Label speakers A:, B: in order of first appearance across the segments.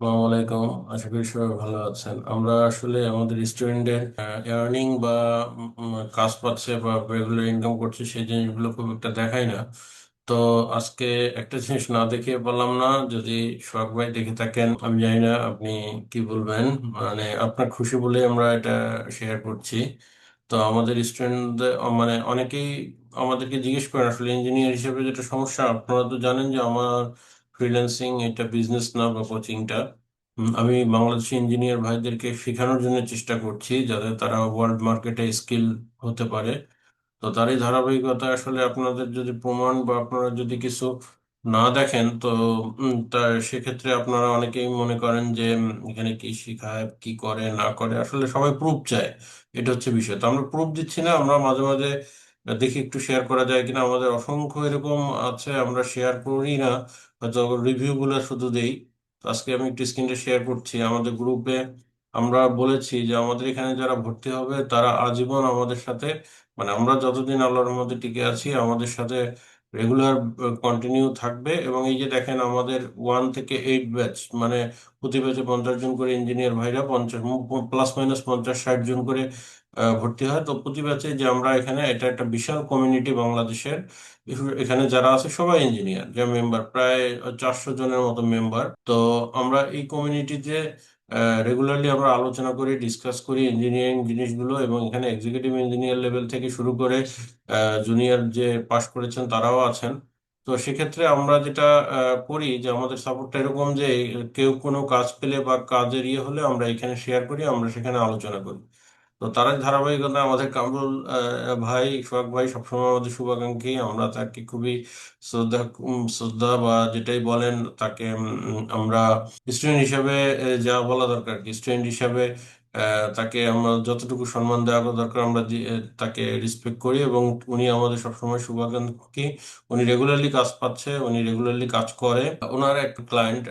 A: আসসালামু আলাইকুম। আশা করি সবাই ভালো আছেন। আমরা আসলে আমাদের স্টুডেন্টদের আর্নিং বা কাজ পাচ্ছে বা রেগুলার ইনকাম করছে সেই জিনিসগুলো খুব একটা দেখাই না। তো আজকে একটা জিনিস না দেখে পারলাম না, যদি সোহাগ ভাই দেখে থাকেন, আমি জানি না আপনি কি বলবেন। মানে আপনার খুশি বলে আমরা এটা শেয়ার করছি। তো আমাদের স্টুডেন্টদের মানে অনেকেই আমাদেরকে জিজ্ঞেস করেন, আসলে ইঞ্জিনিয়ার হিসেবে যেটা সমস্যা, আপনারা তো জানেন যে আমার ফ্রিল্যান্সিং এটা বিজনেস না বা কোচিংটা আমি বাংলাদেশি ইঞ্জিনিয়ার ভাইদেরকে শেখানোর জন্য চেষ্টা করছি যাতে তারা ওয়ার্ল্ড মার্কেটে স্কিল হতে পারে। তো তারই ধারাবাহিকতা আসলে আপনাদের যদি প্রমাণ বা আপনারা যদি কিছু না দেখেন, তো তা সেক্ষেত্রে আপনারা অনেকেই মনে করেন যে এখানে কি শেখায়, কি করে, না করে, আসলে সবাই প্রুফ চায়। এটা হচ্ছে বিষয়। তো আমরা প্রুফ দিচ্ছি না, আমরা মাঝে মাঝে দেখি একটু শেয়ার করা যায় কিনা। আমাদের অসংখ্য এরকম আছে, আমরা শেয়ার করি না। হয়তো রিভিউ গুলো শুধু দেই। তো আজকে আমি একটু স্ক্রিনটা শেয়ার করছি। আমাদের গ্রুপে আমরা বলেছি যে আমাদের এখানে যারা ভর্তি হবে, তারা আজীবন আমাদের সাথে মানে আমরা যতদিন আল্লাহর মধ্যে টিকে আছি, আমাদের সাথে রেগুলার কন্টিনিউ থাকবে। এবং এই যে দেখেন আমাদের ওয়ান থেকে এইট ব্যাচ মানে প্রতি ব্যাচে পঞ্চাশ জন করে ইঞ্জিনিয়ার ভাইরা পঞ্চাশ প্লাস মাইনাস পঞ্চাশ, ষাট জন করে ভর্তি হয়। তো প্রতি ব্যাচে যে আমরা এখানে, এটা একটা বিশাল কমিউনিটি বাংলাদেশের। এখানে যারা আছে, সবাই ইঞ্জিনিয়ার যে মেম্বার প্রায় চারশো জনের মতো মেম্বার তো আমরা এই কমিউনিটিতে রেগুলারলি আমরা আলোচনা করি ডিসকাস করি ইঞ্জিনিয়ারিং জিনিসগুলো এবং এখানে এক্সিকিউটিভ ইঞ্জিনিয়ার লেভেল থেকে শুরু করে জুনিয়র যে পাশ করেছেন, তারাও আছেন। তো সেক্ষেত্রে আমরা যেটা করি যে আমাদের সাপোর্টটা এরকম যে, কেউ কোনো কাজ পেলে বা কাজের ইয়ে হলে আমরা এখানে শেয়ার করি, আমরা সেখানে আলোচনা করি। তো তার ধারাবাহিকতা আমাদের কামরুল ভাই সোহাগ ভাই সবসময় আমাদের শুভাকাঙ্ক্ষী। আমরা তাকে খুবই শ্রদ্ধা শ্রদ্ধা বা যেটাই বলেন তাকে আমরা স্টুডেন্ট হিসাবে যা বলা দরকার স্টুডেন্ট হিসাবে তাকে আমরা যতটুকু সম্মান দেওয়া দরকার আমরা তাকে রেসপেক্ট করি এবং উনি আমাদের সবসময় শুভাকাঙ্ক্ষী। উনি রেগুলারলি কাজ পাচ্ছে, উনি রেগুলারলি কাজ করে। ওনার একটা ক্লায়েন্ট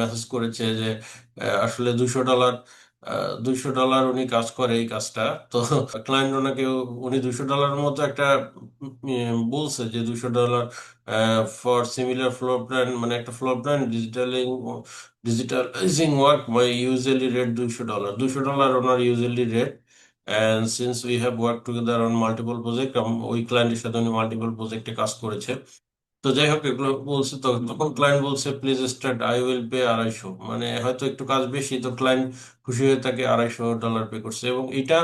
A: মেসেজ করেছে যে আসলে দুশো ডলার দুইশো ডলার উনি কাজ করে এই কাজটা। তো ক্লায়েন্ট ওনাকে উনি দুইশো ডলারের মতো একটা বলছে যে দুইশো dollar for similar floor plan মানে একটা floor plan digitaling digitalizing work by usually rate দুইশো ডলার। দুইশো dollar owner usually rate and since we have work together on multiple project ওই ক্লায়েন্টের সাথে উনি মাল্টিপল প্রজেক্টে কাজ করেছে। তো যাই হোক এগুলো বলছে তখন ক্লায়েন্ট বলছে please start I will pay আড়াইশো। মানে হয়তো একটু কাজ বেশি, তো ক্লায়েন্ট খুশি হয়ে তাকে আড়াইশো ডলার পে করছে। এবং এটা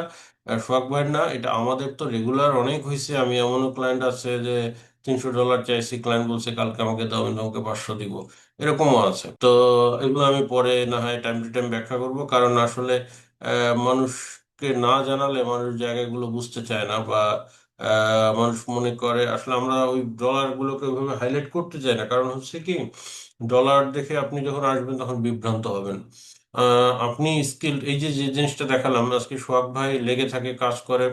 A: শখ ভাইয়ের না, এটা আমাদের তো রেগুলার অনেক হয়েছে আমি এমনও ক্লায়েন্ট আছে যে তিনশো ডলার চাইছি ক্লায়েন্ট বলছে, কালকে আমাকে দাও, আমি তোমাকে পাঁচশো দিব। এরকমও আছে। তো এগুলো আমি পরে না হয় টাইম টু টাইম ব্যাখ্যা করব। কারণ আসলে মানুষকে না জানালে মানুষ জায়গাগুলো বুঝতে চায় না বা মানুষ মনে করে, আসলে আমরা ওই ডলার গুলোকে ওইভাবে হাইলাইট করতে চাই না। কারণ হচ্ছে কি ডলার দেখে আপনি যখন আসবেন তখন বিভ্রান্ত হবেন। আপনি স্কিল এই যে যে জিনিসটা দেখালাম, আজকে সোহাগ ভাই লেগে থাকে, কাজ করে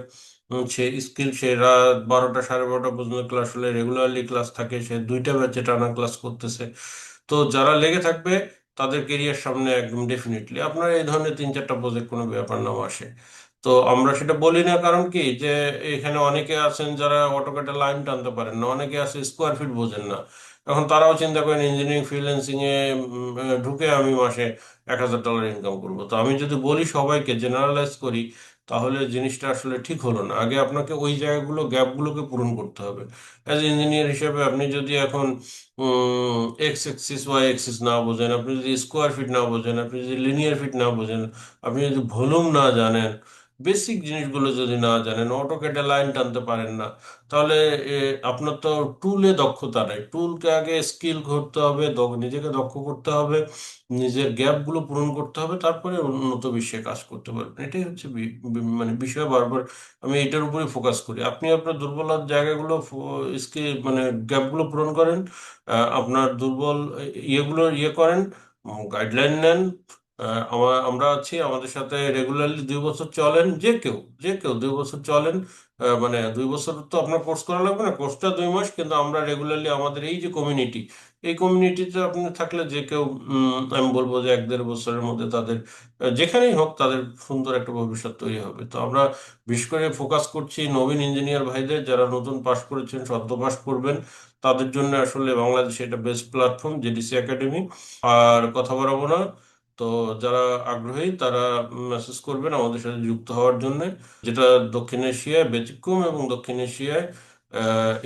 A: সে স্কিল সে রাত বারোটা সাড়ে বারোটা পর্যন্ত ক্লাস হলে রেগুলারলি ক্লাস থাকে, সে দুইটা ব্যাচে টানা ক্লাস করতেছে। তো যারা লেগে থাকবে, তাদের কেরিয়ার সামনে একদম ডেফিনেটলি আপনার এই ধরনের তিন চারটা প্রজেক্ট কোনো ব্যাপার নাও আসে। তো আমরা সেটা বলি না, কারণ কি? যে এখানে অনেকে আছেন যারা অটোক্যাডে লাইন টানতে পারেন না, অনেকে আছে স্কোয়ার ফিট বোঝেন না। এখন তারাও চিন্তা করেন ইঞ্জিনিয়ারিং ফ্রিল্যান্সিং এ ঢুকে আমি মাসে এক হাজার ডলার ইনকাম করব। তো আমি যদি বলি সবাইকে জেনারেলাইজ করি, তাহলে জিনিসটা আসলে ঠিক হলো না। আগে আপনাকে ওই জায়গাগুলো, গ্যাপগুলোকে পূরণ করতে হবে। অ্যাজ ইঞ্জিনিয়ার হিসেবে আপনি যদি এখন এক্স এক্সিস ওয়াই এক্সিস না বোঝেন, আপনি যদি স্কোয়ার ফিট না বোঝেন, আপনি যদি লিনিয়ার ফিট না বোঝেন, আপনি যদি ভলিউম না জানেন বেসিক জিনিসগুলো যদি না জানেন অটো কেটে লাইন টানতে পারেন না, তাহলে আপনার তো টুলে দক্ষতা নেই। টুলকে আগে স্কিল করতে হবে নিজেকে দক্ষ করতে হবে, নিজের গ্যাপগুলো পূরণ করতে হবে, তারপরে উন্নত বিশ্বে কাজ করতে পারবেন। এটাই হচ্ছে মানে বিষয় বারবার আমি এটার উপরে ফোকাস করি। আপনি আপনার দুর্বলতার জায়গাগুলো স্কিল মানে গ্যাপগুলো পূরণ করেন আপনার দুর্বল ইয়েগুলো ইয়ে করেন গাইডলাইন নেন আমার, আমরা আছি, আমাদের সাথে রেগুলারলি দুই বছর চলেন যে কেউ যে কেউ দুই বছর চলেন মানে দুই বছর তো আপনার কোর্স করা লাগবে না কোর্সটা দুই মাস, কিন্তু আমরা রেগুলারলি আমাদের এই যে কমিউনিটি এই কমিউনিটিতে আপনি থাকলে যে কেউ আমি বলব যে এক দেড় বছরের মধ্যে তাদের যেখানেই হোক তাদের সুন্দর একটা ভবিষ্যৎ তৈরি হবে। তো আমরা বিশেষ করে ফোকাস করছি নবীন ইঞ্জিনিয়ার ভাইদের, যারা নতুন পাশ করেছেন, সদ্য পাশ করবেন, তাদের জন্য আসলে বাংলাদেশে এটা বেস্ট প্ল্যাটফর্ম জেডিসি একাডেমি আর কথা বাড়াবো না। তো যারা আগ্রহী তারা মেসেজ করবেন আমাদের সাথে যুক্ত হওয়ার জন্য। যেটা দক্ষিণ এশিয়ায় ব্যতিক্রম এবং দক্ষিণ এশিয়ায়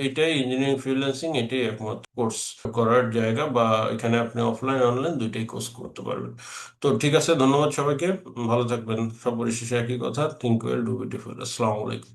A: এটাই ইঞ্জিনিয়ারিং ফ্রিল্যান্সিং এটাই একমাত্র কোর্স করার জায়গা বা এখানে আপনি অফলাইন অনলাইন দুইটাই কোর্স করতে পারবেন। তো ঠিক আছে, ধন্যবাদ সবাইকে। ভালো থাকবেন। সব পরিশেষে একই কথা। থিঙ্ক ওয়েল ডু বিউটিফুল আসসালামু আলাইকুম।